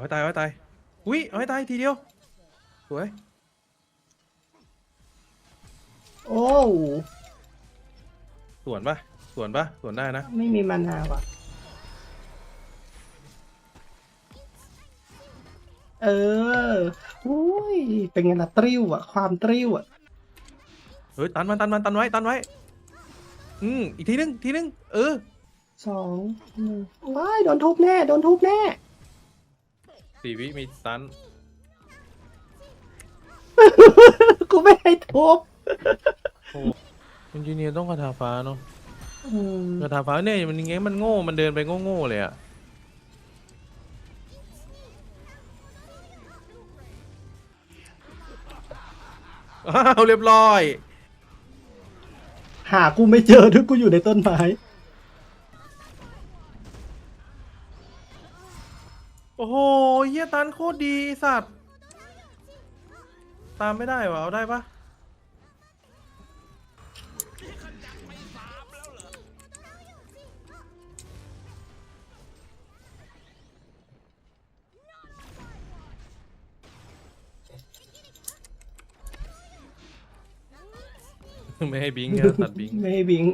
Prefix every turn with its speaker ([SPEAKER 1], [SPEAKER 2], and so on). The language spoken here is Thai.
[SPEAKER 1] ให้ตายเอาให้ตาย อุ้ยเอาให้ตายทีเดียว สวย
[SPEAKER 2] โอ้
[SPEAKER 1] สวนปะสวนปะสวนได้นะ
[SPEAKER 2] ไม่มีมานาว่ะ เอออุ้ย เป็นไงล่ะตริ้วอะ ความตริ้วอะ
[SPEAKER 1] เฮ้ย ตันมันตันมันตันไว้ตันไว้ อืมอีกทีนึง ทีนึง เออ
[SPEAKER 2] สองหนึ่งว้ายโดนทุบแน่ โดนทุบแน่
[SPEAKER 1] สี่วิมีตัน
[SPEAKER 2] กูไม่ให้ทุบ
[SPEAKER 1] อินจิเนียร์ต้องคาถาฟ้าเนาะ
[SPEAKER 2] อืม
[SPEAKER 1] คาถาฟ้าเนี่ยมันยังไงมันโง่มันเดินไปโง่ๆเลยอะอ้าวเรียบร้อย
[SPEAKER 2] หากูไม่เจอทุกกูอยู่ในต้นไม้
[SPEAKER 1] อ้โหเฮียตันโคตรดีไอ้สัตว์ ตามไม่ได้วะเอาได้ปะไม่ให้บิงค์แค่ตัดบิงค์
[SPEAKER 2] ไม่ให้บิง